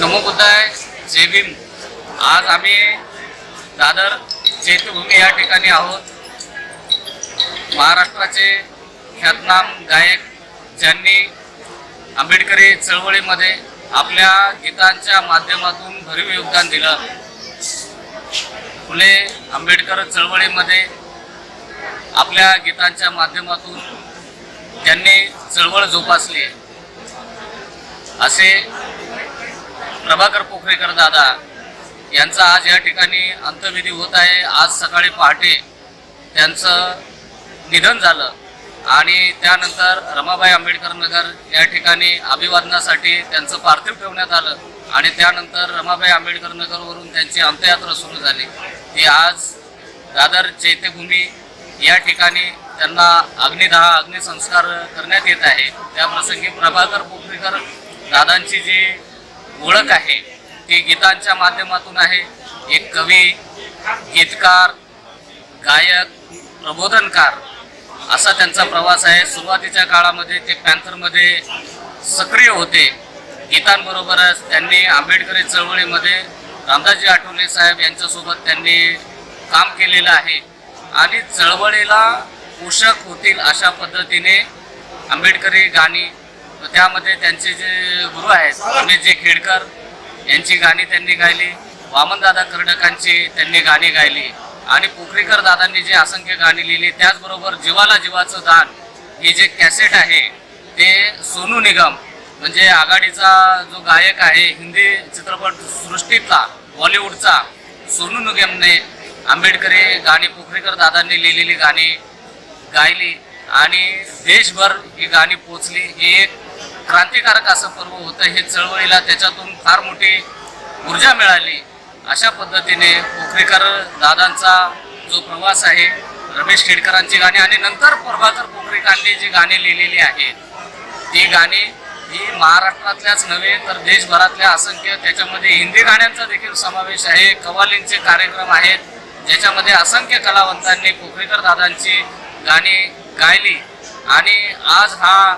नमो बुद्धाय जय भीम. आज आम्ही दादर चैत्यभूमी या ठिकाणी आहोत. महाराष्ट्राचे ख्यातनाम गायक ज्यांनी आंबेडकरी चळवळीमध्ये आपल्या गीतांच्या माध्यमातून भरीव योगदान दिलं. फुले आंबेडकर चळवळीमध्ये आपल्या गीतांच्या माध्यमातून त्यांनी चळवळ जोपासली असे प्रभाकर पोखरेकर दादा यांचा आज या ठिकाणी अंत्यविधी होत आहे. आज सकाळी पहाटे त्यांचं निधन झालं आणि त्यानंतर रमाबाई आंबेडकर नगर या ठिकाणी अभिवादनासाठी त्यांचं पार्थिव ठेवण्यात आलं आणि त्यानंतर रमाबाई आंबेडकर नगरवरून त्यांची अंत्ययात्रा सुरू झाली. ती आज दादर चैत्यभूमी या ठिकाणी त्यांना अग्निदहा अग्निसंस्कार करण्यात येत आहे. त्याप्रसंगी प्रभाकर पोखरेकर दादांची जी ओळख आहे. ती गीतांच्या माध्यमातून आहे. एक कवी गीतकार गायक प्रबोधनकार असा त्यांचा प्रवास आहे. सुरुवातीच्या काळामध्ये ते पॅन्थरमध्ये सक्रिय होते. गीतांबरोबरच त्यांनी आंबेडकरी चळवळीमध्ये रामदासजी आठवले साहेब यांच्यासोबत त्यांनी काम केलेलं आहे. आणि चळवळीला पोषक होतील अशा पद्धतीने आंबेडकरी गाणी त्यामध्ये त्यांचे जे गुरु आहेत अमित जे खेडकर यांची गाणी त्यांनी गायली. वामनदादा कर्डकांची त्यांनी गाणी गायली. आणि पोखरीकर दादांनी जे असंख्य गाणी लिहिली त्याचबरोबर जीवाला जीवाचं दान हे जे कॅसेट आहे ते सोनू निगम म्हणजे आघाडीचा जो गायक आहे हिंदी चित्रपट सृष्टीतला बॉलिवूडचा सोनू निगमने आंबेडकरी गाणी पोखरीकर दादांनी लिहिलेली गाणी गायली. आणि देशभर ही गाणी पोचली ही एक क्रांतिकारक असं पर्व होतं हे चळवळीला त्याच्यातून फार मोठी ऊर्जा मिळाली. अशा पद्धतीने पोखरेकर दादांचा जो प्रवास आहे रमेश खेडकरांची गाणी आणि नंतर प्रभाकर पोखरेकरांनी जी गाणी लिहिलेली आहेत ती गाणी ही महाराष्ट्रातल्याच नव्हे तर देशभरातल्या असंख्य त्याच्यामध्ये हिंदी गाण्यांचा देखील समावेश आहे. कवालींचे कार्यक्रम आहेत ज्याच्यामध्ये असंख्य कलावंतांनी पोखरेकर दादांची गाणी गायली. आणि आज हा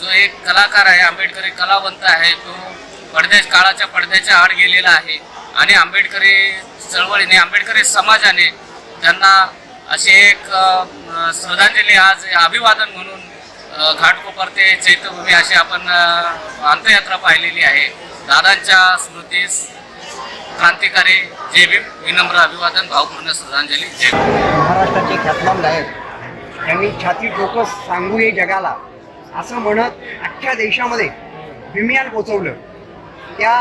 जो एक कलाकार आहे आंबेडकरी कलावंत आहे तो पडद्या काळाच्या पडद्याच्या आड गेलेला आहे. आणि आंबेडकरी चळवळीने आंबेडकरी समाजाने त्यांना अशी एक श्रद्धांजली आज अभिवादन म्हणून घाटकोपर ते चैत्यभूमी अशी आपण अंत्ययात्रा पाहिलेली आहे. दादांच्या स्मृतीस क्रांतिकारी जय भीम विनम्र अभिवादन भावपूर्ण श्रद्धांजली जय महाराष्ट्राचे ख्यातनाम गायक त्यांनी छाती ठोकं सांगू हे जगाला. असं म्हणत अख्ख्या देशामध्ये विम्यान पोचवलं. त्या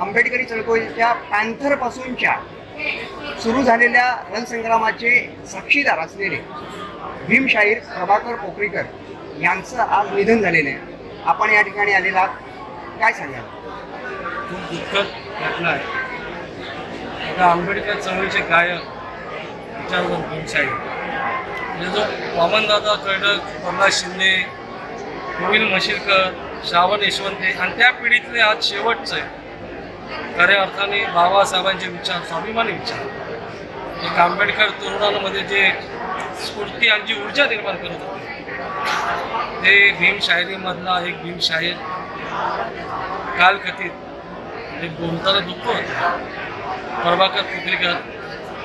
आंबेडकरी चळवळीच्या पॅन्थरपासूनच्या सुरू झालेल्या रणसंग्रामाचे साक्षीदार असलेले भीमशाहीर प्रभाकर पोखरीकर यांचं आज निधन झालेलं आहे. आपण या ठिकाणी आलेला आहात. काय सांगाल? खूप दुःखद घटना आहे. आता आंबेडकर चळवळीचे गायक विचारवंत भीमशाही म्हणजे जो वामनदादा कर्डक प्रल्हाद शिंदे गोविंद म्हशीरकर श्रावण यशवंते आणि त्या पिढीतले आज शेवटचं. आहे खऱ्या अर्थाने बाबासाहेबांचे विचार स्वाभिमानी विचार. एक आंबेडकर तरुणांमध्ये जे स्फूर्ती आणि जी ऊर्जा निर्माण करत होते ते भीमशायरीमधला एक भीमशाहीर कालकथित म्हणजे बोलताना दुःख होतं. प्रभाकर कुकरीकर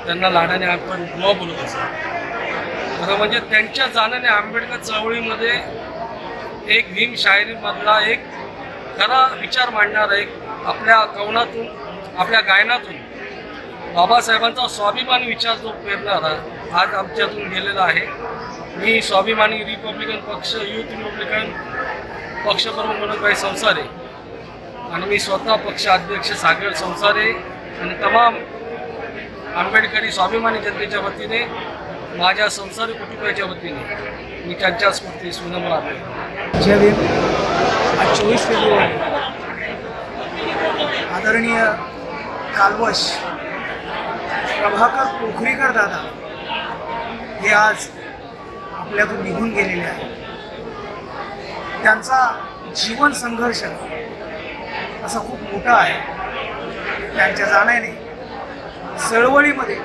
त्यांना लाडाने आपण बुवा बोलत असतो खरं म्हणजे त्यांच्या जाण्याने आंबेडकर चळवळीमध्ये एक भीम शायरीमधला एक खरा विचार मांडणारा एक आपल्या कवनातून आपल्या गायनातून बाबासाहेबांचा स्वाभिमानी विचार जो पेरणारा आज आमच्यातून गेलेला आहे. मी स्वाभिमानी रिपब्लिकन पक्ष युथ रिपब्लिकन पक्षप्रमुख मनोजभाई संसारे आणि मी स्वतः पक्ष अध्यक्ष सागर संसारे आणि तमाम आंबेडकरी स्वाभिमानी जनतेच्या वतीने माझ्या संसार कुटुंबाच्या वतीने मी त्यांच्या स्मृती सुनम आहे जय आज चोवीस फेब्रुवारी. आदरणीय कालवश प्रभाकर पोखरीकर दादा हे आज आपल्यातून निघून गेलेले आहेत. त्यांचा जीवन संघर्ष असा खूप मोठा आहे. त्यांच्या जाण्याने चळवळीमध्ये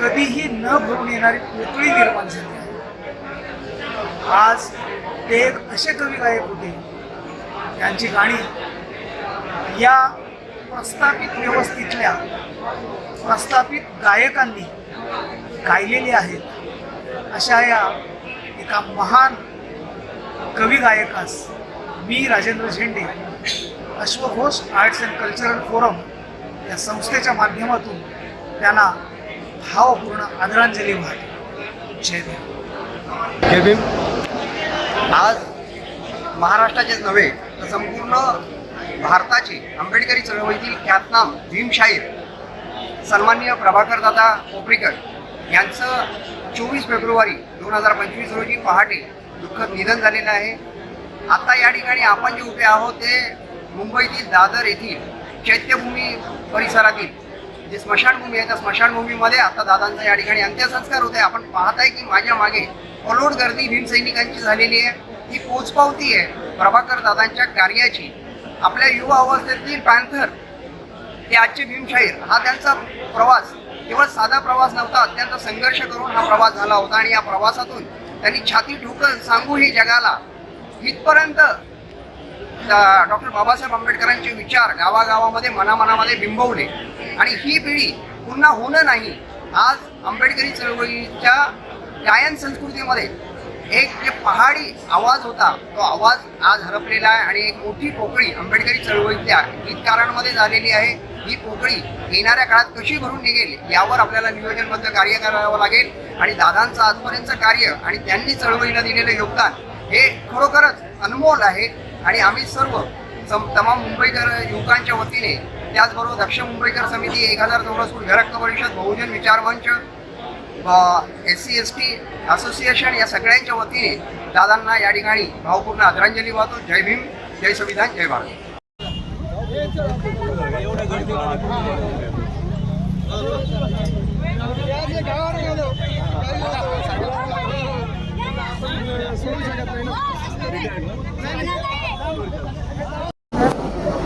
कधीही न भरून येणारी पोकळी निर्माण झाली आहे. आज ते एक असे कवी गायक होते त्यांची गाणी या प्रस्थापित व्यवस्थेतल्या प्रस्थापित गायकांनी गायलेली आहेत. अशा या एका महान कवी गायकास मी राजेंद्र झेंडे अश्वघोष आर्ट्स अँड कल्चरल फोरम या संस्थेच्या माध्यमातून त्यांना भावपूर्ण आदरांजली वाहतो. जय देव आज महाराष्ट्राचेच नव्हे तर संपूर्ण भारताचे आंबेडकरी चळवळीतील ख्यातनाम भीमशाहीर सन्माननीय प्रभाकर दादा कोपरीकर यांचं चोवीस फेब्रुवारी दोन हजार पंचवीस रोजी पहाटे दुःखद निधन झालेलं आहे. आता या ठिकाणी आपण जे उभे आहोत ते मुंबईतील दादर येथील चैत्यभूमी परिसरातील जे स्मशानभूमी आहे त्या स्मशानभूमीमध्ये आता दादांचा या ठिकाणी अंत्यसंस्कार होते आपण पाहताय की माझ्या मागे अलोट गर्दी भीमसैनिकांची झालेली आहे. ही पोचपावती आहे प्रभाकर दादांच्या कार्याची. आपल्या युवा अवस्थेतील पॅन्थर ते आजचे भीमशाहीर हा त्यांचा प्रवास केवळ साधा प्रवास नव्हता अत्यंत संघर्ष करून हा प्रवास झाला होता. आणि या प्रवासातून त्यांनी छाती ठोकन सांगू ही जगाला इथपर्यंत डॉक्टर बाबासाहेब आंबेडकरांचे विचार गावागावामध्ये मनामनामध्ये बिंबवले. आणि ही पिढी पुन्हा होणं नाही आज आंबेडकरी चळवळीच्या गायन संस्कृतीमध्ये एक जे पहाडी आवाज होता तो आवाज आज हरपलेला आहे आणि एक मोठी पोकळी आंबेडकरी चळवळीतल्या गीतकारांमध्ये झालेली आहे ही पोकळी येणाऱ्या काळात कशी भरून निघेल यावर आपल्याला नियोजनबद्ध कार्य करावं लागेल. आणि दादांचं आजपर्यंतचं कार्य आणि त्यांनी चळवळीला दिलेलं योगदान हे खरोखरच अनमोल आहे. आणि आम्ही सर्व सम- तमाम मुंबईकर युवकांच्या वतीने त्याचबरोबर दक्षिण मुंबईकर समिती एक हजार चौरस फूट घरक्क परिषद Bahujan Vichar Manch S C S T association या सगळ्यांच्या वतीने दादांना या ठिकाणी भावपूर्ण आदरांजली वाहतो. जय भीम जय संविधान जय भारत.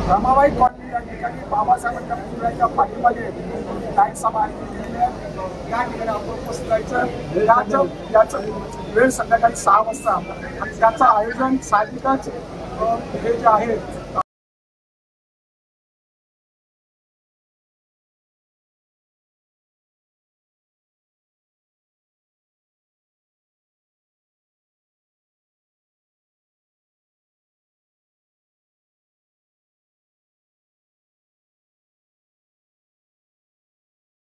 रमाबाई कॉलनी या ठिकाणी बाबासाहेबांच्या पुतळ्याच्या पाठीमागे काय सभा आयोजित या ठिकाणी आपण उपस्थित राहायचं. याचं याचं वेळ संध्याकाळी सहा वाजता. आणि त्याचं आयोजन साहजिकच हे जे आहे